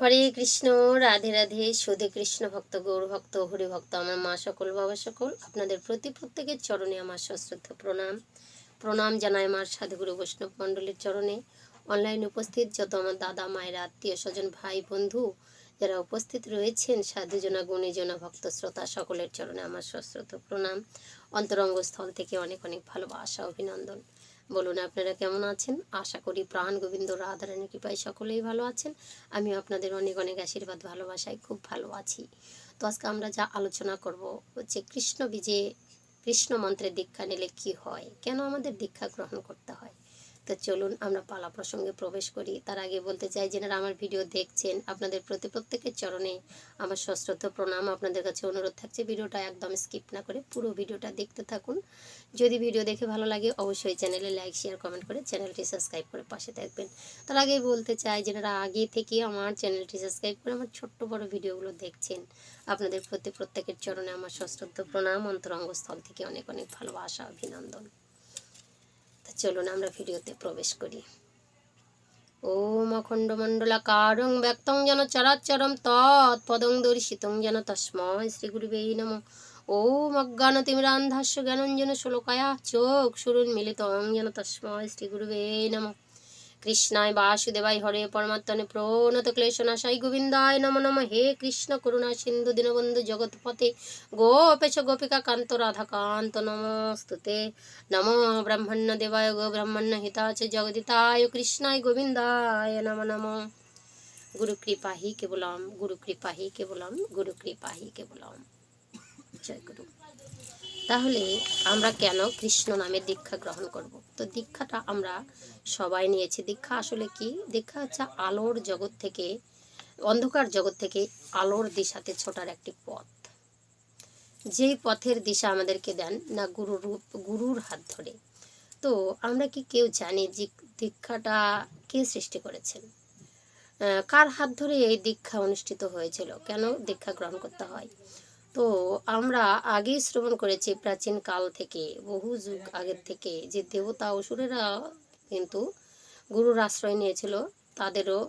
হরে কৃষ্ণ, রাধে রাধে, সুধে কৃষ্ণ, ভক্ত গৌর ভক্ত, হরি ভক্ত, আমার মা সকল, বাবা সকল, আপনাদের প্রতি প্রত্যেকের চরণে আমার সশ্রদ্ধ প্রণাম। প্রণাম জানাই আমার সাধুগুরু বৈষ্ণব মণ্ডলীর চরণে। অনলাইন উপস্থিত যত আমার দাদা, মায়ের আত্মীয় স্বজন, ভাই, বন্ধু যারা উপস্থিত রয়েছেন, সাধুজনা, গুণীজনা, ভক্ত, শ্রোতা সকলের চরণে আমার সশ্রদ্ধ প্রণাম। অন্তরঙ্গ স্থল থেকে অনেক অনেক ভালোবাসা, অভিনন্দন। বলুন, আপনারা কেমন আছেন? আশা করি প্রাণ গোবিন্দ, রাধারানী কৃপায় সকলেই ভালো আছেন। আমি আপনাদের অনেক অনেক আশীর্বাদ, ভালোবাসায় খুব ভালো আছি। তো আজকে আমরা যা আলোচনা করব হচ্ছে কৃষ্ণ বিজে কৃষ্ণ মন্ত্রে দীক্ষা নিলে কি হয়? কেন আমাদের দীক্ষা গ্রহণ করতে হয়? তো চলুন আমরা পালা প্রসঙ্গে প্রবেশ করি। তার আগে বলতে চাই, যেনারা আমার ভিডিও দেখছেন, আপনাদের প্রতি প্রত্যেকের চরণে আমার সশ্রদ্ধ প্রণাম। আপনাদের কাছে অনুরোধ থাকছে, ভিডিওটা একদম স্কিপ না করে পুরো ভিডিওটা দেখতে থাকুন। যদি ভিডিও দেখে ভালো লাগে, অবশ্যই চ্যানেলে লাইক, শেয়ার, কমেন্ট করে চ্যানেলটি সাবস্ক্রাইব করে পাশে থাকবেন। তার আগে বলতে চাই, যেনারা আগে থেকে আমার চ্যানেলটি সাবস্ক্রাইব করে আমার ছোট্ট বড় ভিডিওগুলো দেখছেন, আপনাদের প্রতি প্রত্যেকের চরণে আমার সশ্রদ্ধ প্রণাম। অন্তরঙ্গ স্থল থেকে অনেক অনেক ভালোবাসা, অভিনন্দন। চলুন আমরা ভিডিওতে প্রবেশ করি। ওম মণ্ডলাকারং ব্যক্তং যেন চরাচরম তৎপদং দর্শিতং যেন তস্ময় শ্রী গুরুবে নম। ওম অজ্ঞানতিমিরান্ধাস্য জ্ঞানঞ্জন শ্লোকায়া চোখ সুরুন মিলিতং যেন তস্ময় শ্রী গুরুবে নম। কৃষ্ণায় বাসুদেবাই হরে পরমাত্মনে প্রণত ক্লেশনাশাই গোবিন্দায় নম নম হে কৃষ্ণ করুণা সিন্ধু দীনবন্ধু জগৎপতে গোপেশ গোপিকা কান্ত রাধাকান্ত নমস্তুতে। নম ব্রহ্মণ্য দেবায় গো ব্রহ্মণ্য হিতাচ জগদিতায় কৃষ্ণায় গোবিন্দায় নম নম। গুরু কৃপা হি কেবলম, গুরু কৃপা হি কেবলম, গুরু কৃপা হি কেবলম। জয় গুরু। তাহলে আমরা কেন কৃষ্ণ নামে দীক্ষা গ্রহণ করব? তো দীক্ষাটা আমরা সবাই নিয়েছি। দীক্ষা আসলে কি? দীক্ষা হচ্ছে আলোর জগৎ থেকে, অন্ধকার জগৎ থেকে আলোর দিশাতে ছোটার একটি পথ। যেই পথের দিশা আমাদেরকে দেন না গুরু রূপ, গুরুর হাত ধরে। তো আমরা কি কেউ জানি যে দীক্ষাটা কে সৃষ্টি করেছেন? কার হাত ধরে এই দীক্ষা অনুষ্ঠিত হয়েছিল? কেন দীক্ষা গ্রহণ করতে হয়? তো আমরা আগেই শ্রবণ করেছি প্রাচীন কাল থেকে, বহু যুগ আগের থেকে। যে দেবতা, অসুরেরা কিন্তু গুরুর আশ্রয় নিয়েছিল। তাদেরও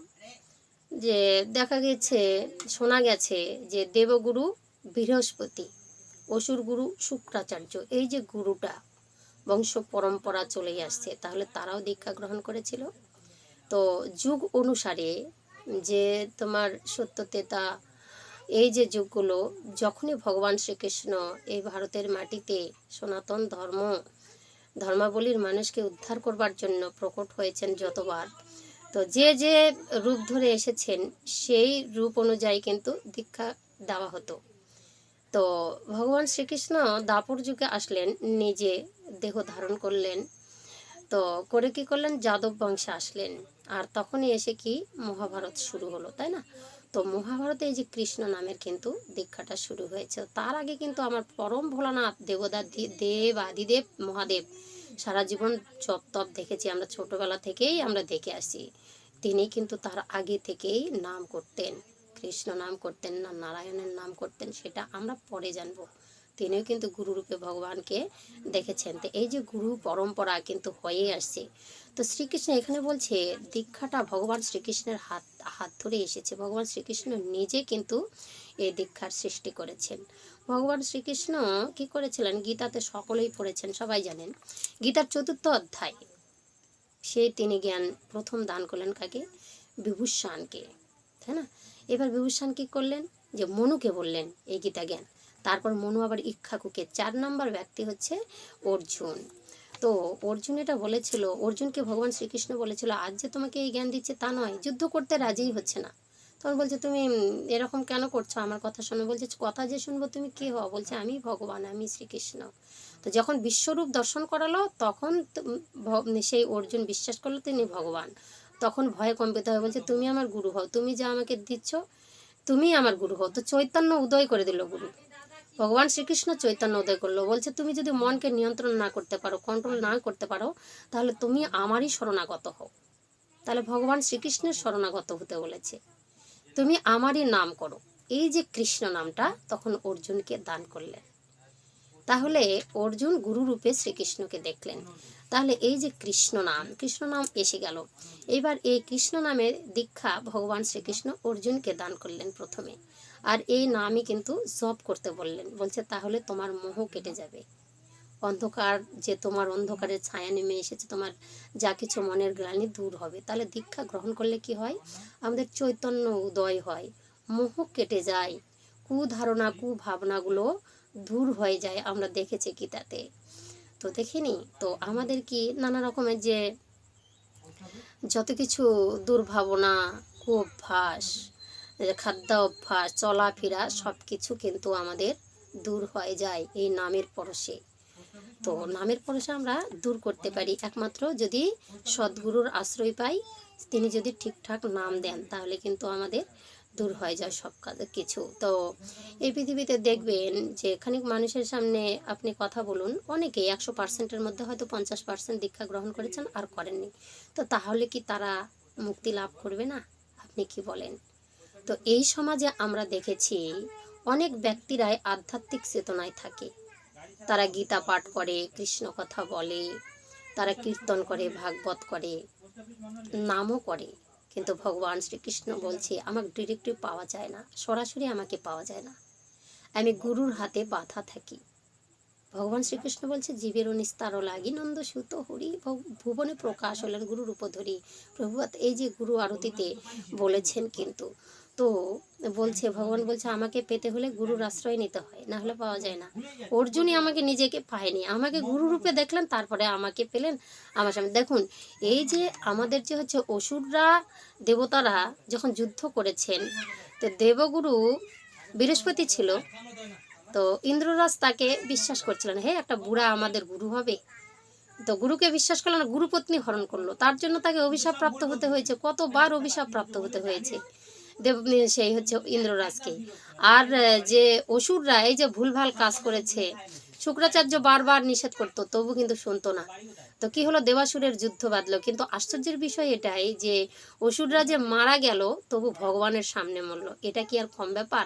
যে দেখা গেছে, শোনা গেছে যে দেবগুরু বৃহস্পতি, অসুর গুরু শুক্রাচার্য, এই যে গুরুটা বংশ পরম্পরা চলেই আসছে, তাহলে তারাও দীক্ষা গ্রহণ করেছিল। তো যুগ অনুসারে যে তোমার সত্যতেতা এই যে যুগগুলো, যখনই ভগবান শ্রীকৃষ্ণ এই ভারতের মাটিতে সনাতন ধর্ম, ধর্মাবলীর মানুষকে উদ্ধার করবার জন্য প্রকট হয়েছেন যতবার, তো যে যে রূপ ধরে এসেছেন, সেই রূপ অনুযায়ী কিন্তু দীক্ষা দেওয়া হতো। তো ভগবান শ্রীকৃষ্ণ দাপর যুগে আসলেন, নিজে দেহ ধারণ করলেন, তো করে কি করলেন? যাদব বংশে আসলেন। আর তখনই এসে কি মহাভারত শুরু হলো, তাই না? তো মহাভারতে এই যে কৃষ্ণ নামের কিন্তু দীক্ষাটা শুরু হয়েছে। তার আগে কিন্তু আমার পরম ভোলানাথ দেবদা দেব, আদিদেব, মহাদেব সারা জীবন জপ তপ দেখেছি। আমরা ছোটবেলা থেকেই আমরা দেখে আসি। তিনি কিন্তু তার আগে থেকেই নাম করতেন, কৃষ্ণ নাম করতেন না, নারায়ণের নাম করতেন, সেটা আমরা পরে জানব। তিনিও কিন্তু গুরুরূপে ভগবানকে দেখেছেন। তো এই যে গুরু পরম্পরা কিন্তু হয়ে আসছে। তো শ্রীকৃষ্ণ এখানে বলছে, দীক্ষাটা ভগবান শ্রীকৃষ্ণের হাত হাত ধরে এসেছে। ভগবান শ্রীকৃষ্ণ নিজে কিন্তু এই দীক্ষার সৃষ্টি করেছেন। ভগবান শ্রীকৃষ্ণ কি করেছিলেন? গীতাতে সকলেই পড়েছেন, সবাই জানেন। গীতার চতুর্থ অধ্যায়, সে তিনি জ্ঞান প্রথম দান করলেন কাকে? বিভূষণকে, তাই না? এবার বিভূষণ কি করলেন? যে মনুকে বললেন এই গীতা জ্ঞান তারপর মনু আবার ইক্ষাকুকে চার নম্বর ব্যক্তি হচ্ছে অর্জুন। তো অর্জুন এটা বলেছিল, অর্জুনকে ভগবান শ্রীকৃষ্ণ বলেছিল, আজ যে তোমাকে এই জ্ঞান দিচ্ছে তা নয়, যুদ্ধ করতে রাজিই হচ্ছে না। তখন বলছে, তুমি এরকম কেন করছ? আমার কথা শোনো। বলছে, কথা যে শুনব তুমি কে হও? বলছে, আমি ভগবান, আমি শ্রীকৃষ্ণ। তো যখন বিশ্বরূপ দর্শন করালো, তখন সেই অর্জুন বিশ্বাস করল তিনি ভগবান। তখন ভয়ে কম্পিত হয়ে বলছে, তুমি আমার গুরু হও, তুমি যা আমাকে দিচ্ছ, তুমি আমার গুরু হও। তো চৈতন্য উদয় করে দিল গুরু। ভগবান শ্রীকৃষ্ণ চৈতন্য উদয় করল। বলছে, তুমি যদি মনকে নিয়ন্ত্রণ না করতে পারো কন্ট্রোল না করতে পারো, তাহলে তুমি আমারই শরণাগত হও। তাহলে ভগবান শ্রীকৃষ্ণের শরণাগত হতে বলেছে। তুমি আমারই নাম করো। এই যে কৃষ্ণ নামটা, তখন অর্জুনকে দান করলেন। তাহলে অর্জুন গুরুরূপে শ্রীকৃষ্ণকে দেখলেন। তাহলে এই যে কৃষ্ণ নাম কৃষ্ণ নাম এসে গেল। এবার এই কৃষ্ণ নামের দীক্ষা ভগবান শ্রীকৃষ্ণ অর্জুনকে দান করলেন প্রথমে। আর এই নামই কিন্তু জপ করতে বললেন। বলছে, তাহলে তোমার মোহ কেটে যাবে। অন্ধকার যে তোমার অন্ধকারের ছায়া নেমে এসেছে, তোমার যা কিছু মনের গ্লানি দূর হবে। তাহলে দীক্ষা গ্রহণ করলে কি হয়? আমাদের চৈতন্য উদয় হয়। মোহ কেটে যায়। কুধারণা, কুভাবনাগুলো দূর হয়ে যায়। আমরা দেখেছি গীতাতে। তো দেখিনি তো আমাদের কি নানা রকমের যে যত কিছু দুর্ভাবনা, কুঅভ্যাস যে খাদ্য অভ্যাস চলাফেরা সব কিছু কিন্তু আমাদের দূর হয়ে যায় এই নামের পরশে। তো নামের পরশে আমরা দূর করতে পারি। একমাত্র যদি সদ্গুরুর আশ্রয় পাই, তিনি যদি ঠিকঠাক নাম দেন, তাহলে কিন্তু আমাদের দূর হয়ে যায় সব কাজ, কিছু। তো এই পৃথিবীতে দেখবেন যে খানিক মানুষের সামনে আপনি কথা বলুন, অনেকেই একশো পার্সেন্টের মধ্যে হয়তো পঞ্চাশ পার্সেন্ট দীক্ষা গ্রহণ করেছেন আর করেননি। তো তাহলে কি তারা মুক্তি লাভ করবে না? আপনি কি বলেন? তো এই সমাজে আমরা দেখেছি অনেক ব্যক্তিরাই আধ্যাত্মিক চেতনায় থাকে। তারা গীতা পাঠ করে, কৃষ্ণ কথা বলে, তারা কীর্তন করে, ভাগবত করে, নামও করে। কিন্তু ভগবান শ্রীকৃষ্ণ বলছে, আমাকে ডিরেক্টলি পাওয়া যায় না, সরাসরি আমাকে পাওয়া যায় না। আমি গুরুর হাতে বাধা থাকি। ভগবান শ্রীকৃষ্ণ বলছে, জীবের নিস্তার লাগি নন্দ সুত হরি, ভব- ভুবনে প্রকাশ হলেন গুরুর উপধরি প্রভুপাত, এই যে গুরু আরতিতে বলেছেন কিন্তু তো বলছে ভগবান বলছে আমাকে পেতে হলে গুরুর আশ্রয় নিতে হয় না হলে পাওয়া যায় না। অর্জুনই আমাকে নিজেকে পায়নি। আমাকে গুরু রূপে দেখলেন তারপরে আমাকে পেলেন আমার সামনে দেখুন এই যে আমাদের যে হচ্ছে অসুররা দেবতারা যখন যুদ্ধ করেছেন তো দেবগুরু বৃহস্পতি ছিল। তো ইন্দ্ররাজ তাকে বিশ্বাস করছিলেন হে একটা বুড়া আমাদের গুরু হবে। তো গুরুকে বিশ্বাস করল না গুরুপত্নী হরণ করল। তার জন্য তাকে অভিশাপ প্রাপ্ত হতে হয়েছে। কতবার অভিশাপ প্রাপ্ত হতে হয়েছে? দেব সেই হচ্ছে ইন্দ্ররাজকে আর যে অসুররা, এই যে ভুলভাল কাজ করেছে, শুক্রাচার্য বারবার নিষেধ করতো, তবু কিন্তু শুনতো না। তো কি হলো? দেবাসুরের যুদ্ধ বাঁধলো। কিন্তু আশ্চর্যের বিষয় এটাই যে, অসুররা যে মারা গেল, তবু ভগবানের সামনে মরল। এটা কি আর কম ব্যাপার?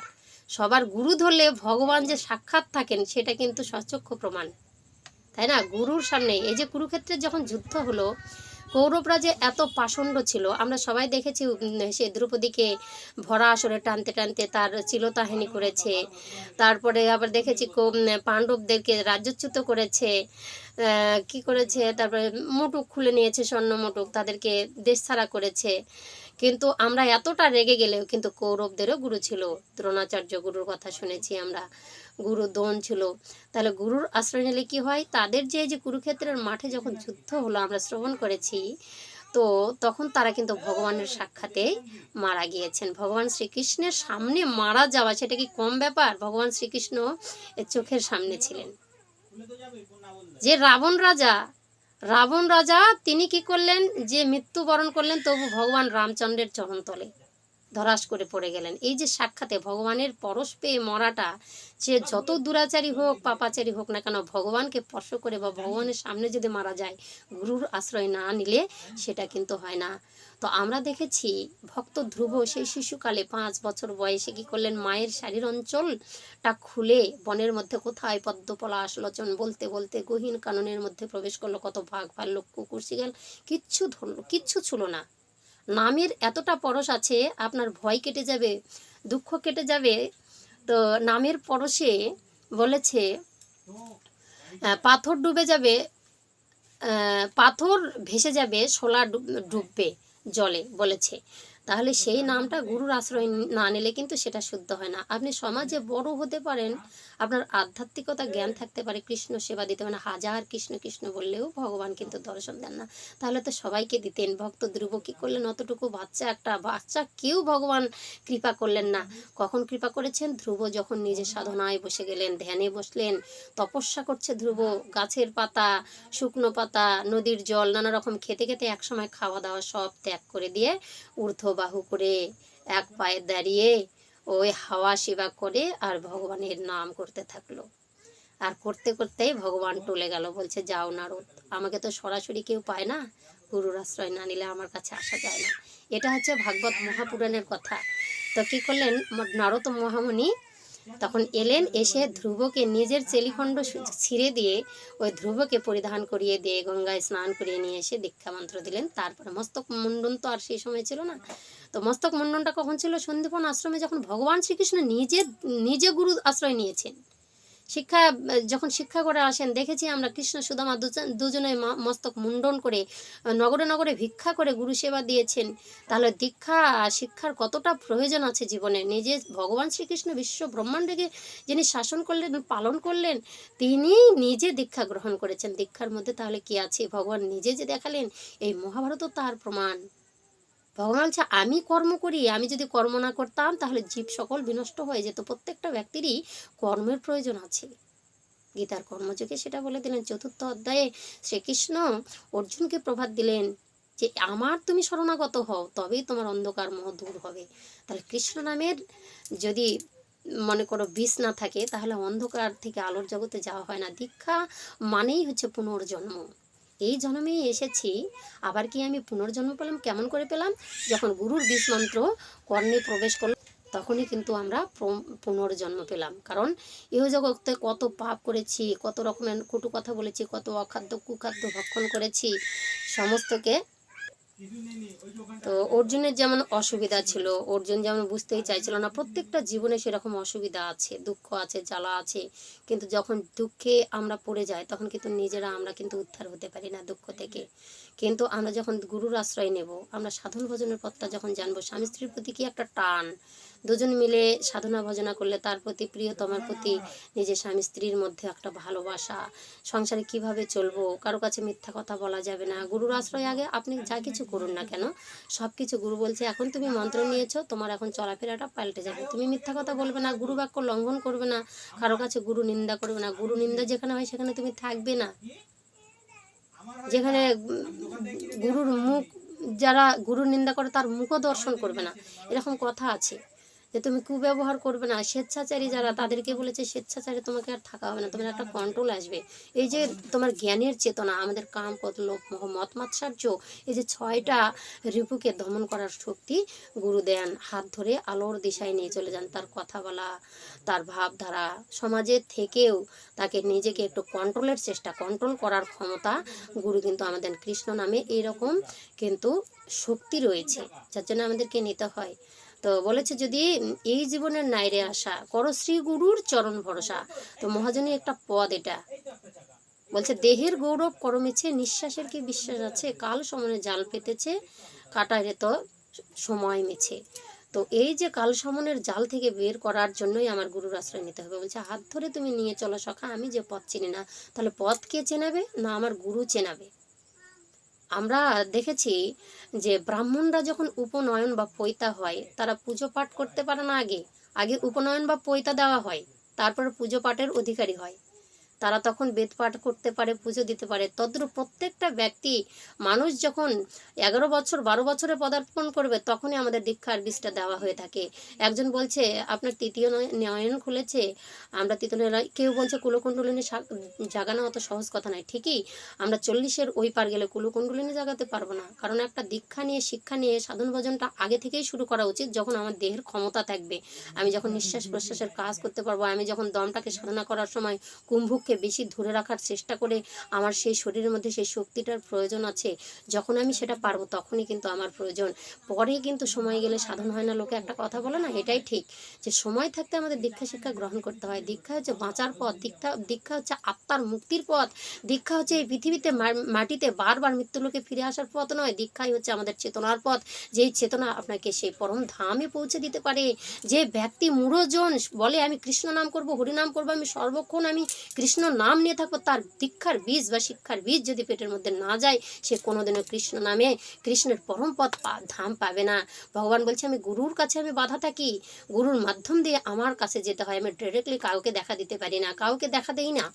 সবার গুরু ধরলে ভগবান যে সাক্ষাৎ থাকেন, সেটা কিন্তু সচক্ষ প্রমাণ। তাই না? গুরুর সামনে, এই যে কুরুক্ষেত্রের যখন যুদ্ধ হলো কৌরবরা যে এত পাষণ্ড ছিল, আমরা সবাই দেখেছি সে দ্রৌপদীকে ভরা আসরে টানতে টানতে তার চিলতাহানি করেছে। তারপরে আবার দেখেছি পাণ্ডবদেরকে রাজ্যচ্যুত করেছে। কি করেছে? তারপরে মুটুক খুলে নিয়েছে, স্বর্ণ মুটুক, তাদেরকে দেশ ছাড়া করেছে। কিন্তু আমরা এতটা রেগে গেলেও কিন্তু কৌরবদেরও গুরু ছিল। দ্রোণাচার্য গুরুর কথা শুনেছি আমরা। গুরু দোন ছিল। তাহলে গুরুর আশ্রয় নিলে কি হয়? তাদের যে যে কুরুক্ষেত্রের মাঠে যখন যুদ্ধ হলো, আমরা শ্রবণ করেছি, তো তখন তারা কিন্তু ভগবানের সাক্ষাতে মারা গিয়েছেন। ভগবান শ্রীকৃষ্ণের সামনে মারা যাওয়া, সেটা কি কম ব্যাপার? ভগবান শ্রীকৃষ্ণ চোখের সামনে ছিলেন। যে রাবণ রাজা রাবণ রাজা তিনি কি করলেন? যে মৃত্যুবরণ করলেন, তবু ভগবান রামচন্দ্রের চরণতলে। ধরাস করে পড়ে গেলেন। এই যে সাক্ষাতে ভগবানের পরশ পেয়ে মরাটা সে যত দুরাচারী হোক, পাপাচারী হোক না কেন, ভগবানকে স্পর্শ করে বা ভগবানের সামনে যদি মারা যায়, গুরুর আশ্রয় না নিলে সেটা কিন্তু হয় না। তো আমরা দেখেছি ভক্ত ধ্রুব সেই শিশুকালে পাঁচ বছর বয়সে কি করলেন? মায়ের শারীর অঞ্চলটা খুলে বনের মধ্যে কোথায় পদ্মপলাশ, লোচন বলতে বলতে গহীন কাননের মধ্যে প্রবেশ করল, কত ভাগ ভাগ ভাল্লুক কুকুর শিগাল কিচ্ছু ধরলো, কিচ্ছু ছিল না। নামের এতটা পরশ আছে, আপনার ভয় কেটে যাবে, দুঃখ কেটে যাবে। তো নামের পরশে বলেছে পাথর ডুবে যাবে পাথর ভেসে যাবে, শোলা ডুব- ডুববে জলে বলেছে। তাহলে সেই নামটা গুরুর আশ্রয় না নিলে কিন্তু সেটা শুদ্ধ হয় না। আপনি সমাজে বড় হতে পারেন, আপনার আধ্যাত্মিকতা জ্ঞান থাকতে পারে, কৃষ্ণ সেবা দিতে মানে হাজার কৃষ্ণ কৃষ্ণ বললেও ভগবান কিন্তু দর্শন দেন না। তাহলে তো সবাইকে দিতেন, ভক্ত ধ্রুব কি করলেন? অতটুকু বাচ্চা একটা বাচ্চা কেউ ভগবান কৃপা করলেন না। কখন কৃপা করেছেন? ধ্রুব যখন নিজে সাধনায় বসে গেলেন, ধ্যানে বসলেন, তপস্যা করছে ধ্রুব, গাছের পাতা, শুকনো পাতা, নদীর জল, নানা রকম খেতে খেতে একসময় খাওয়া দাওয়া সব ত্যাগ করে দিয়ে ঊর্ধ্ব বাহু করে এক পায়ে দাঁড়িয়ে ওই হাওয়া সেবা করে আর ভগবানের নাম করতে থাকল। আর করতে করতেই ভগবান টলে গেল, বলছে, যাও নারদ, আমাকে তো সরাসরি কেউ পায় না, গুরুর আশ্রয় না নিলে আমার কাছে আসা যায় না। এটা হচ্ছে ভাগবত মহাপুরাণের কথা। তো কি করলেন, নারদ মহামুনি তখন এলেন এসে ধ্রুবকে নিজের চেলিখণ্ড ছিঁড়ে দিয়ে ওই ধ্রুবকে পরিধান করিয়ে দিয়ে গঙ্গায় স্নান করিয়ে নিয়ে এসে দীক্ষা মন্ত্র দিলেন। তারপরে মস্তক মুন্ডন তো আর সেই সময় ছিল না। তো মস্তক মুন্ডনটা কখন ছিল? সন্দীপন আশ্রমে যখন ভগবান শ্রীকৃষ্ণ নিজে নিজে গুরু আশ্রয় নিয়েছেন। শিক্ষা, যখন শিক্ষা করে আসেন, দেখেছি আমরা কৃষ্ণ, সুদামা দুজন- মস্তক মুন্ডন করে, নগরে নগরে ভিক্ষা করে গুরু সেবা দিয়েছেন। তাহলে দীক্ষা, শিক্ষার কতটা প্রয়োজন আছে জীবনে? নিজে ভগবান শ্রীকৃষ্ণ বিশ্ব ব্রহ্মাণ্ডকে যিনি শাসন করলেন, পালন করলেন, তিনি নিজে দীক্ষা গ্রহণ করেছেন। দীক্ষার মধ্যে তাহলে কি আছে? ভগবান নিজে যে দেখালেন, এই মহাভারতও তার প্রমাণ। ভগবান বলছে আমি কর্ম করি, আমি যদি কর্ম না করতাম, তাহলে জীব সকল বিনষ্ট হয়ে যেত। প্রত্যেকটা ব্যক্তিরই কর্মের প্রয়োজন আছে। গীতার কর্মযোগে সেটা বলে দিলেন, চতুর্থ অধ্যায়ে শ্রীকৃষ্ণ অর্জুনকে প্রভাত দিলেন যে, আমার তুমি শরণাগত হও, তবেই তোমার অন্ধকার মোহ দূর হবে। তাহলে কৃষ্ণ নামের যদি মনে করো বিষ না থাকে, তাহলে অন্ধকার থেকে আলোর জগতে যাওয়া হয় না। দীক্ষা মানেই হচ্ছে পুনর্জন্ম। এই জন্মে এসেছি। আবার কি আমি পুনর্জন্ম পেলাম? কেমন করে পেলাম? যখন গুরুর বিষ মন্ত্র কর্ণে প্রবেশ করল, তখনই কিন্তু আমরা পুনর্জন্ম পেলাম। কারণ ইহজগতে কত পাপ করেছি, কত রকমের কটু কথা বলেছি, কত অখাদ্য কুখাদ্য ভক্ষণ করেছি, সমস্তকে তো অর্জুনের যেমন অসুবিধা ছিল, অর্জুন যেমন বুঝতেই চাইছিল না, প্রত্যেকটা জীবনে সেরকম অসুবিধা আছে, দুঃখ আছে, জ্বালা আছে, কিন্তু যখন দুঃখে আমরা পড়ে যাই, তখন কিন্তু নিজেরা আমরা কিন্তু উদ্ধার হতে পারি না দুঃখ থেকে। কিন্তু আমরা যখন গুরুর আশ্রয় নেব, আমরা সাধন ভজনের পথটা যখন জানব, স্বামী স্ত্রীর প্রতি কি একটা টান? দুজন মিলে সাধনা ভজনা করলে তার প্রতি প্রিয়তমার প্রতি নিজের স্বামী স্ত্রীর মধ্যে একটা ভালোবাসা। সংসারে কীভাবে চলবো? কারও কাছে মিথ্যা কথা বলা যাবে না। গুরুর আশ্রয় আগে আপনি যা কিছু করুন না কেন সব কিছু গুরু বলছে, এখন তুমি মন্ত্র নিয়েছো, তোমার এখন চলাফেরাটা পাল্টে যাবে। তুমি মিথ্যা কথা বলবে না, গুরু বাক্য লঙ্ঘন করবে না, কারও কাছে গুরু নিন্দা করবে না। গুরু নিন্দা যেখানে হয় সেখানে তুমি থাকবে না। যেখানে গুরুর মুখ, যারা গুরুর নিন্দা করে তার মুখও দর্শন করবে না। এরকম কথা আছে। যে তুমি কুব্যবহার করবে না। স্বেচ্ছাচারী যারা, তাদেরকে বলেছে, স্বেচ্ছাচারী তোমাকে আর থাকা হবে না। তোমার একটা কন্ট্রোল আসবে। এই যে তোমার জ্ঞানের চেতনা, আমাদের কাম পদ লোভ মোহ, মত মাৎসার্য, এই যে ছয়টা রিপুকে দমন করার শক্তি গুরু দেন। হাত ধরে আলোর দিশায় নিয়ে চলে যান। তার কথা বলা, তার ভাবধারা সমাজের থেকেও তাকে নিজেকে একটু কন্ট্রোলের চেষ্টা কন্ট্রোল করার ক্ষমতা গুরু কিন্তু আমাদের কৃষ্ণ নামে এইরকম কিন্তু শক্তি রয়েছে, যার জন্য আমাদেরকে নিতে হয়। তো বলেছে যদি এই জীবনের নাইরে আসা, করো শ্রী গুরুর চরণ ভরসা। তো মহাজনী একটা পদ এটা। বলছে, দেহের গৌরব করমেছে, নিঃশ্বাসের কি বিশ্বাস আছে? কাল সমনে জাল পেতেছে কাটারে তো সময় মেছে। তো এই যে কাল সমনের জাল থেকে বের করার জন্যই আমার গুরুর আশ্রয় নিতে হবে। বলছে, হাত ধরে তুমি নিয়ে চলো সখা, আমি যে পথ চিনি না, তাহলে পথ কে চেনাবে? না, আমার গুরু চেনাবে। আমরা দেখেছি যে ব্রাহ্মণরা যখন উপনয়ন বা পৈতা হয়, তারা পুজো পাঠ করতে পারে না আগে। আগে উপনয়ন বা পৈতা দেওয়া হয়, তারপর পুজো পাঠের অধিকারী হয়। তারা তখন বেদ পাঠ করতে পারে, পুজো দিতে পারে। তদ্রূপ প্রত্যেকটা ব্যক্তি মানুষ যখন এগারো বছর, বারো বছরে পদার্পণ করবে, তখনই আমাদের দীক্ষার বীজটা দেওয়া হয়ে থাকে। একজন বলছে, আপনার তৃতীয় নয়- নয়ন খুলেছে? আমরা তৃতীয় কেউ বলছে, কুলকুণ্ডলিনী জাগানো অত সহজ কথা নয়। ঠিকই, আমরা চল্লিশের ওই পার গেলে কুলকুণ্ডলিনী জাগাতে পারব না। কারণ একটা দীক্ষা নিয়ে, শিক্ষা নিয়ে, সাধন ভজনটা আগে থেকেই শুরু করা উচিত যখন আমার দেহের ক্ষমতা থাকবে। আমি যখন নিঃশ্বাস প্রশ্বাসের কাজ করতে পারব, আমি যখন দমটাকে সাধনা করার সময় কুম্ভককে বেশি ধরে রাখার চেষ্টা করে আমার সেই শরীরের মধ্যে সেই শক্তিটার প্রয়োজন আছে, যখন আমি সেটা পারব তখনই কিন্তু আমার প্রয়োজন। পরে কিন্তু সময় গেলে সাধন হয় না, লোকে একটা কথা বলে না, এটাই ঠিক। যে সময় থাকতে আমাদের দীক্ষা শিক্ষা গ্রহণ করতে হয়। দীক্ষা হচ্ছে বাঁচার পথ, দীক্ষা দীক্ষা হচ্ছে আত্মার মুক্তির পথ। দীক্ষা হচ্ছে এই পৃথিবীতে মাটিতে বারবার মৃত্যুলোকে ফিরে আসার পথ নয়, দীক্ষাই হচ্ছে আমাদের চেতনার পথ। যেই চেতনা আপনাকে সেই পরম ধামে পৌঁছে দিতে পারে। যে ব্যক্তি মূঢ়জন বলে, আমি কৃষ্ণ নাম করব হরিনাম করব, আমি সর্বক্ষণ আমি কৃষ্ণ নাম নিয়ে থাকব তার দীক্ষার বীজ বা শিক্ষার বীজ যদি পেটের মধ্যে না যায়, সে কোনোদিনও কৃষ্ণ নামে কৃষ্ণের পরম পথ ধাম পাবে না। ভগবান বলছে, আমি গুরুর কাছে আমি বাধা থাকি। গুরুর মাধ্যম দিয়ে আমার কাছে যেতে হয়। আমি ডিরেক্টলি কাউকে দেখা দিতে পারি না। কাউকে দেখা দেই না।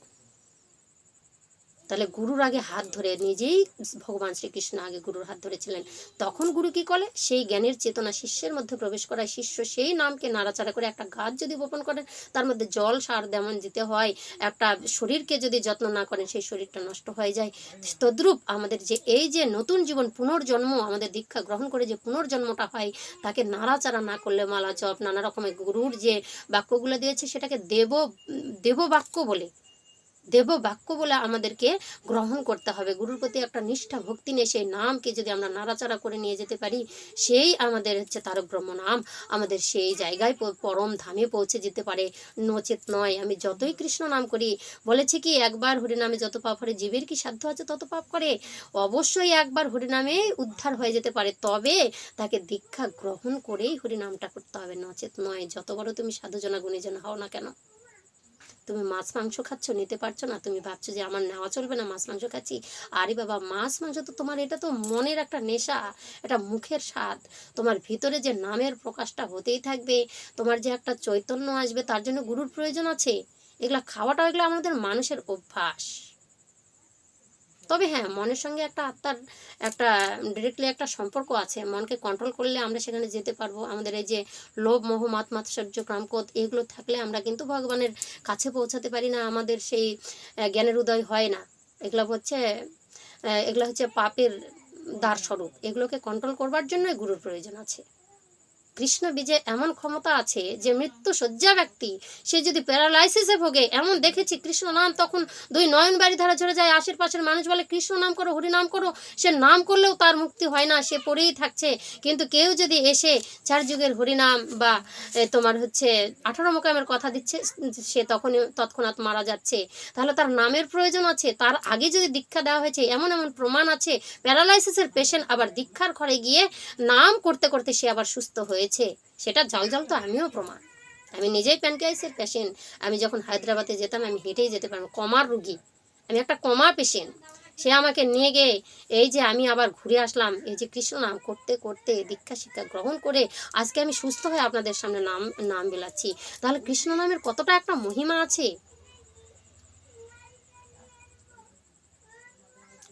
তাহলে গুরুর আগে হাত ধরে নিজেই ভগবান শ্রীকৃষ্ণ আগে গুরুর হাত ধরেছিলেন। তখন গুরু কি করে? সেই জ্ঞানের চেতনা শিষ্যের মধ্যে প্রবেশ করায়। শিষ্য সেই নামকে নাড়াচাড়া করে একটা গাছ যদি বপন করেন তার মধ্যে জল সার যেমন দিতে হয়। একটা শরীরকে যদি যত্ন না করেন, সেই শরীরটা নষ্ট হয়ে যায়। তদ্রূপ আমাদের যে এই যে নতুন জীবন, পুনর্জন্ম, আমাদের দীক্ষা গ্রহণ করে যে পুনর্জন্মটা হয়, তাকে নাড়াচাড়া না করলে মালা জপ, নানা রকমের গুরুর যে বাক্যগুলো দিয়েছে, সেটাকে দেব দেব বাক্য বলে দেব বাক্য বলে আমাদেরকে গ্রহণ করতে হবে। গুরুর প্রতি একটা নিষ্ঠা, ভক্তি নিয়ে সেই নামকে যদি আমরা নাড়াচাড়া করে নিয়ে যেতে পারি, সেই আমাদের হচ্ছে তারক ব্রহ্ম নাম। আমাদের সেই জায়গায় পরম ধামে পৌঁছে যেতে পারে। নচেত নয়, আমি যতই কৃষ্ণ নাম করি, বলেছে কি, একবার হরিনামে যত পাপ করে, জীবের কি সাধ্য আছে তত পাপ করে? অবশ্যই একবার হরিনামে উদ্ধার হয়ে যেতে পারে, তবে তাকে দীক্ষা গ্রহণ করেই হরিনামটা করতে হবে। নচেত নয়, যত বড় তুমি সাধুজনা, গুণীজন হও না কেন? তুমি মাছ, মাংস খাচ্ছ, নিতে পারছ না। তুমি ভাবছ যে আমার নেওয়া চলবে না, মাছ, মাংস খাচ্ছি। আরে বাবা, মাছ, মাংস তো তোমার, এটা তো মনের একটা নেশা, এটা মুখের স্বাদ। তোমার ভিতরে যে নামের প্রকাশটা হতেই থাকবে, তোমার যে একটা চৈতন্য আসবে, তার জন্য গুরুর প্রয়োজন আছে। এগুলা খাওয়াটা এগুলো আমাদের মানুষের অভ্যাস। তবে হ্যাঁ মনের সঙ্গে একটা আত্মার একটা ডিরেক্টলি একটা সম্পর্ক আছে। মনকে কন্ট্রোল করলে আমরা সেখানে যেতে পারব। আমাদের এই যে লোভ, মোহ, মাত, মাৎসর্য, ক্রামকোদ, এগুলো থাকলে আমরা কিন্তু ভগবানের কাছে পৌঁছাতে পারি না। আমাদের সেই জ্ঞানের উদয় হয় না। এগুলো হচ্ছে এগুলো হচ্ছে পাপের দ্বার স্বরূপ এগুলোকে কন্ট্রোল করবার জন্যই গুরুর প্রয়োজন আছে। কৃষ্ণ বীজে এমন ক্ষমতা আছে যে মৃত্যু শয্যা ব্যক্তি, সে যদি প্যারালাইসিসে ভোগে, এমন দেখেছি কৃষ্ণ নাম তখন দুই নয়ন বাড়ি ধারা ঝরে যায়। আশের পাশের মানুষ বলে, কৃষ্ণ নাম করো, হরি নাম করো। সে নাম করলেও তার মুক্তি হয় না, সে পড়েই থাকছে। কিন্তু কেউ যদি এসে চার যুগের হরিনাম বা তোমার হচ্ছে আঠারো মোকামের কথা দিচ্ছে, সে তখনই তৎক্ষণাৎ মারা যাচ্ছে। তাহলে তার নামের প্রয়োজন আছে। তার আগে যদি দীক্ষা দেওয়া হয়েছে, এমন এমন প্রমাণ আছে। প্যারালাইসিসের পেশেন্ট আবার দীক্ষার ঘরে গিয়ে নাম করতে করতে সে আবার সুস্থ হয়েছে, সেটা জল জল তো আমিও প্রমাণ। আমি নিজেই প্যানক্রাইসের পেশেন্ট আমি যখন হায়দ্রাবাদে যেতাম, আমি হেঁটেই যেতে পারব, কমার রুগী। আমি একটা কমা পেশেন্ট সে আমাকে নিয়ে গিয়ে, এই যে আমি আবার ঘুরে আসলাম, এই যে কৃষ্ণ নাম করতে করতে দীক্ষা শিক্ষা গ্রহণ করে, আজকে আমি সুস্থ হয়ে আপনাদের সামনে নাম নাম বিলাচ্ছি। তাহলে কৃষ্ণ নামের কতটা একটা মহিমা আছে?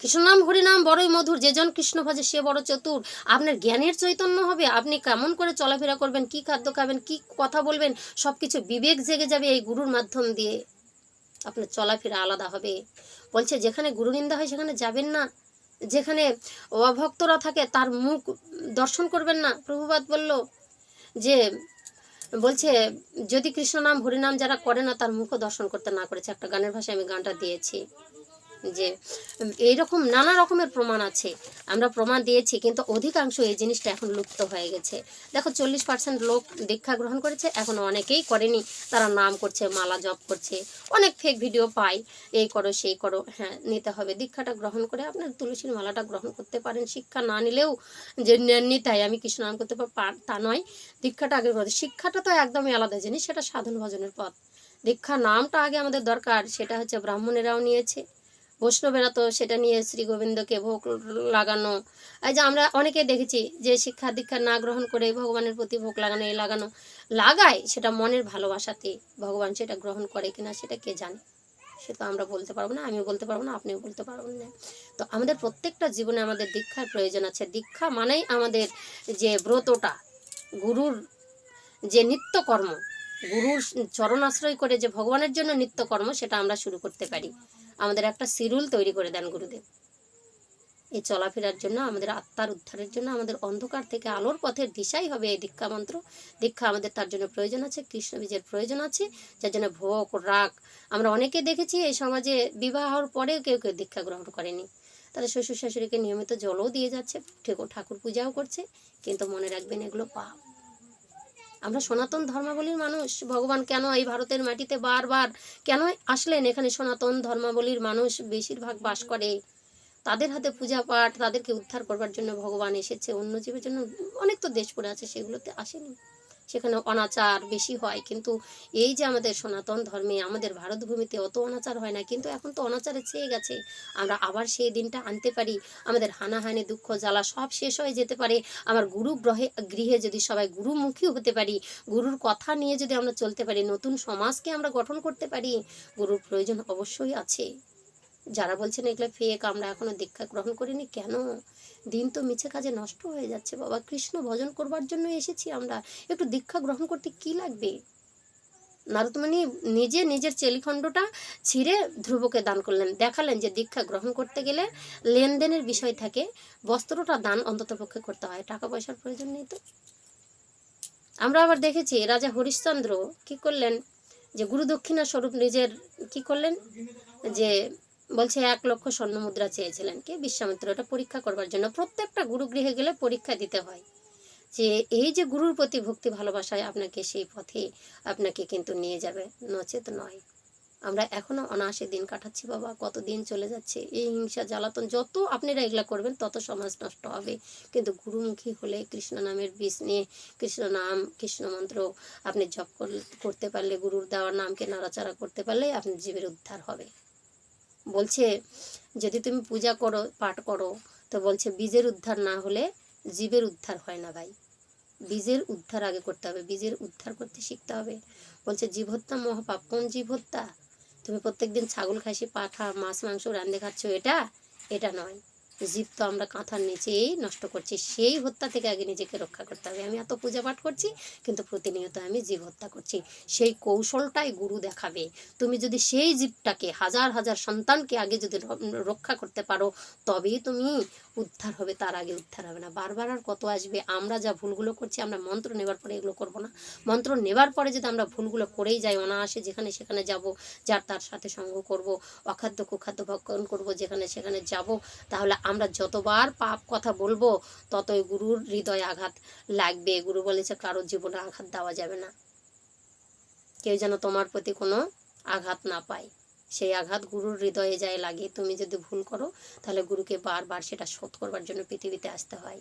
কৃষ্ণনাম, হরিনাম, বড়ই মধুর যেজন কৃষ্ণ ভজে সে বড় চতুর। আপনার জ্ঞানের চৈতন্য হবে, আপনি কেমন করে চলাফেরা করবেন, কি খাদ্য খাবেন, কি কথা বলবেন সব কিছু বিবেক জেগে যাবে এই গুরুর মাধ্যম দিয়ে। আপনার চলাফেরা আলাদা হবে। বলছে, যেখানে গুরুনিন্দা হয়, সেখানে যাবেন না। যেখানে অভক্তরা থাকে, তার মুখ দর্শন করবেন না। প্রভুপাত বলল, যে, বলছে, যদি কৃষ্ণ নাম হরিনাম যারা করে না, তার মুখও দর্শন করতে না করেছে। একটা গানের ভাষায় আমি গানটা দিয়েছি। যে এইরকম নানা রকমের প্রমাণ আছে। আমরা প্রমাণ দিয়েছি, কিন্তু অধিকাংশ এই জিনিসটা এখন লুপ্ত হয়ে গেছে। দেখো, চল্লিশ পার্সেন্ট লোক দীক্ষা গ্রহণ করেছে, এখন অনেকেই করেনি। তারা নাম করছে, মালা জপ করছে। অনেক ফেক ভিডিও পাই, এই করো, সেই করো হ্যাঁ নিতে হবে। দীক্ষাটা গ্রহণ করে আপনার তুলসীর মালাটা গ্রহণ করতে পারেন। শিক্ষা না নিলেও যে নিতাই, আমি কৃষ্ণ নাম করতে পার- তা নয়। দীক্ষাটা আগে করতে শিক্ষাটা তো একদমই আলাদা জিনিস, সেটা সাধন ভজনের পথ। দীক্ষা নামটা আগে আমাদের দরকার, সেটা হচ্ছে ব্রাহ্মণেরাও নিয়েছে। বৈষ্ণবেরা তো সেটা নিয়ে শ্রী গোবিন্দকে ভোগ লাগানো। এই যে আমরা অনেকে দেখেছি যে শিক্ষা দীক্ষা না গ্রহণ করে ভগবানের প্রতি ভোগ লাগানো, এই লাগানো লাগায়, সেটা মনের ভালোবাসাতে ভগবান সেটা গ্রহণ করে কিনা সেটা কে জানে? সে তো আমরা বলতে পারব না, আমিও বলতে পারব না, আপনিও বলতে পারবেন না। তো আমাদের প্রত্যেকটা জীবনে আমাদের দীক্ষার প্রয়োজন আছে। দীক্ষা মানেই আমাদের যে ব্রতটা, গুরুর যে নিত্যকর্ম, গুরুর চরণ আশ্রয় করে যে ভগবানের জন্য নিত্যকর্ম, সেটা আমরা শুরু করতে পারি। আমাদের একটা শিরুল তৈরি করে দেন গুরুদেব। এই চলাফেরার জন্য, আমাদের আত্মার উদ্ধারের জন্য, আমাদের অন্ধকার থেকে আলোর পথের দিশাই হবে এই দীক্ষা মন্ত্র। দীক্ষা আমাদের তার জন্য প্রয়োজন আছে, কৃষ্ণ বীজের প্রয়োজন আছে, যার জন্য ভোগ, রাগ। আমরা অনেকে দেখেছি এই সমাজে বিবাহর পরেও কেউ কেউ দীক্ষা গ্রহণ করেনি। তারা শ্বশুর শাশুড়িকে নিয়মিত জলও দিয়ে যাচ্ছে ঠিক ঠাকুর পূজাও করছে, কিন্তু মনে রাখবেন এগুলো পাপ। আমরা সনাতন ধর্মাবলীর মানুষ, ভগবান কেন এই ভারতের মাটিতে বারবার কেন আসলেন? এখানে সনাতন ধর্মাবলীর মানুষ বেশিরভাগ বাস করে। তাদের হাতে পূজা পাঠ, তাদেরকে উদ্ধার করবার জন্য ভগবান এসেছে। অন্য জীবের জন্য অনেক তো দেশ পড়ে আছে, সেগুলোতে আসেনি। সেখানে অনাচার বেশি হয়। কিন্তু এই যে আমাদের সনাতন ধর্মে আমাদের ভারত ভূমিতে অত অনাচার হয় না, কিন্তু এখন তো অনাচারে চেয়ে গেছে। আমরা আবার সেই দিনটা আনতে পারি। আমাদের হানাহানি, দুঃখ, জ্বালা সব শেষ হয়ে যেতে পারে। আমার গুরু গ্রহে, গৃহে যদি সবাই গুরুমুখী হতে পারি, গুরুর কথা নিয়ে যদি আমরা চলতে পারি, নতুন সমাজকে আমরা গঠন করতে পারি, গুরুর প্রয়োজন অবশ্যই আছে। যারা বলছেন এগুলো ফেক আমরা এখনও দীক্ষা গ্রহণ করিনি, কেন? দিন তো মিছে কাজে নষ্ট হয়ে যাচ্ছে। বাবা, কৃষ্ণ ভজন করবার জন্য এসেছি আমরা। একটু দীক্ষা গ্রহণ করতে কি লাগবে? নারদমণি নিজে নিজের চেলিখণ্ডটা ছিঁড়ে ধ্রুবকে দান করলেন। দেখালেন যে দীক্ষা গ্রহণ করতে গেলে লেনদেনের বিষয় থাকে। বস্ত্রটা দান অন্তত পক্ষে করতে হয়। টাকা পয়সার প্রয়োজন নেই তো। আমরা আবার দেখেছি, রাজা হরিশ্চন্দ্র কি করলেন? যে গুরু দক্ষিণা স্বরূপ নিজের কি করলেন? যে বলছে, এক লক্ষ স্বর্ণ মুদ্রা চেয়েছিলেন কে? বিশ্বামিত্র, এটা পরীক্ষা করবার জন্য। প্রত্যেকটা গুরুগৃহে গেলে পরীক্ষা দিতে হয়। যে এই যে গুরুর প্রতি ভক্তি ভালোবাসায় আপনাকে সেই পথে আপনাকে কিন্তু নিয়ে যাবে। নচেত নয়। আমরা এখনও অনায়াসে দিন কাটাচ্ছি বাবা কত দিন চলে যাচ্ছে? এই হিংসা জ্বালাতন যত আপনারা এগুলা করবেন, তত সমাজ নষ্ট হবে। কিন্তু গুরুমুখী হলে কৃষ্ণ নামের বীজ নিয়ে কৃষ্ণ নাম, কৃষ্ণ মন্ত্র আপনি জপ করতে পারলে, গুরুর দেওয়ার নামকে নাড়াচাড়া করতে পারলে আপনার জীবের উদ্ধার হবে। বলছে, যদি তুমি পূজা করো, পাঠ করো, তো বলছে, বীজের উদ্ধার না হলে জীবের উদ্ধার হয় না ভাই। বীজের উদ্ধার আগে করতে হবে, বীজের উদ্ধার করতে শিখতে হবে। বলছে জীব হত্যা মহাপাপ, কোন জীব হত্যা তুমি প্রত্যেকদিন ছাগল খাসি পাঠা, মাছ, মাংস, রান্ধে খাচ্ছ, এটা? এটা নয়। জীব তো আমরা কাঁথার নিচেই নষ্ট করছি, সেই হত্যা থেকে আগে নিজেকে রক্ষা করতে হবে। আমি এত পূজা পাঠ করছি, কিন্তু প্রতিনিয়ত আমি জীব হত্যা করছি। সেই কৌশলটাই গুরু দেখাবে। তুমি যদি সেই জীবটাকে হাজার হাজার সন্তানকে আগে যদি রক্ষা করতে পারো, তবেই তুমি উদ্ধার হবে, তার আগে উদ্ধার হবে না। বারবার আর কত আসবে? আমরা যা ভুলগুলো করছি, আমরা মন্ত্র নেবার পরে এগুলো করব না। মন্ত্র নেবার পরে যদি আমরা ভুলগুলো করেই যাই, অনায়াসে যেখানে সেখানে যাব, যার তার সাথে সঙ্গ করব, অখাদ্য কুখাদ্য ভক্ষণ করব, যেখানে সেখানে যাব, তাহলে আমরা যতবার পাপ কথা বলব, ততই গুরুর হৃদয়ে আঘাত লাগবে। গুরু বলেছে, কারোর জীবনে আঘাত দেওয়া যাবে না। কেউ যেন তোমার প্রতি কোনো আঘাত না পায়। সেই আঘাত গুরুর হৃদয়ে যায় লাগে। তুমি যদি ভুল করো, তাহলে গুরুকে বারবার সেটা শোধ করবার জন্য পৃথিবীতে আসতে হয়।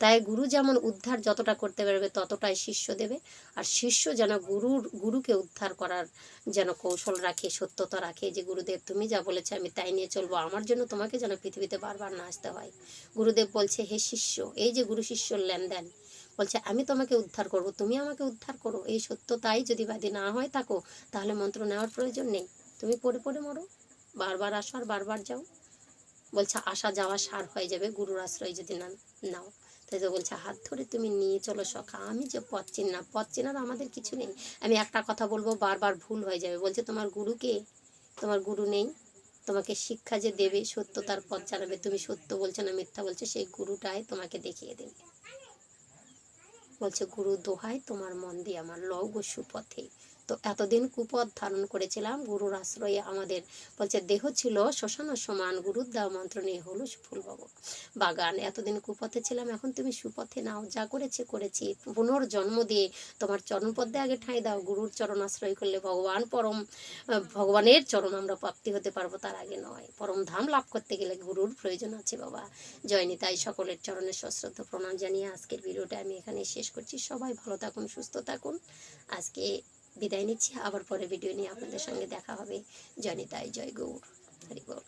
তাই গুরু যেমন উদ্ধার যতটা করতে পারবে, ততটাই শিষ্য দেবে। আর শিষ্য যেন গুরুর, গুরুকে উদ্ধার করার যেন কৌশল রাখে, সত্যতা রাখে যে, গুরুদেব, তুমি যা বলেছে আমি তাই নিয়ে চলবো। আমার জন্য তোমাকে যেন পৃথিবীতে বারবার না আসতে হয়। গুরুদেব বলছে, হে শিষ্য, এই যে গুরু শিষ্যর লেনদেন, বলছে, আমি তোমাকে উদ্ধার করব, তুমি আমাকে উদ্ধার করো। এই সত্যতাই যদি বাদী না হয় থাকো, তাহলে মন্ত্র নেওয়ার প্রয়োজন নেই। তুমি পড়ে পড়ে মরো। বারবার আসো আর বারবার যাও। বলছে, আসা যাওয়া সার হয়ে যাবে, গুরুর আশ্রয় যদি না, নাও। তাই তো বলছে, হাত ধরে তুমি নিয়ে চলো সখা। আমি যে পথ চিনি পথ চেনার আমাদের কিছু নেই। আমি একটা কথা বলব, বারবার ভুল হয়ে যাবে। বলছে, তোমার গুরুকে তোমার গুরু নেই। তোমাকে শিক্ষা যে দেবে, সত্য তার পথ জানাবে। তুমি সত্য বলছো না মিথ্যা বলছো, সেই গুরুটাই তোমাকে দেখিয়ে দেবে। বলছে, গুরু দোহাই তোমার মন দিয়ে আমার লও গো সুপথে। তো এতদিন কুপথ ধারণ করেছিলাম। গুরুর আশ্রয়ে আমাদের বলছে, দেহ ছিল শ্মশান সমান, গুরুর দেওয়া মন্ত্র নিয়ে হলো ফুল বাবু বাগান, এতদিন কুপথে ছিলাম, এখন তুমি সুপথে নাও। যা করেছে, করেছি। পুনর্জন্ম দিয়ে তোমার চরণপদ্মে আগে ঠাঁই দাও। গুরুর চরণ আশ্রয় করলে ভগবান পরম, ভগবানের চরণ আমরা প্রাপ্তি হতে পারব, তার আগে নয়। পরম ধাম লাভ করতে গেলে গুরুর প্রয়োজন আছে বাবা। জয় তাই সকলের চরণের সশ্রদ্ধ প্রণাম জানিয়ে আজকের ভিডিওটা আমি এখানে শেষ করছি। সবাই ভালো থাকুন, সুস্থ থাকুন। আজকে বিদায় নিচ্ছি। আবার পরে ভিডিও নিয়ে আপনাদের সঙ্গে দেখা হবে। জনিতায় জয় গৌর। হরি বল।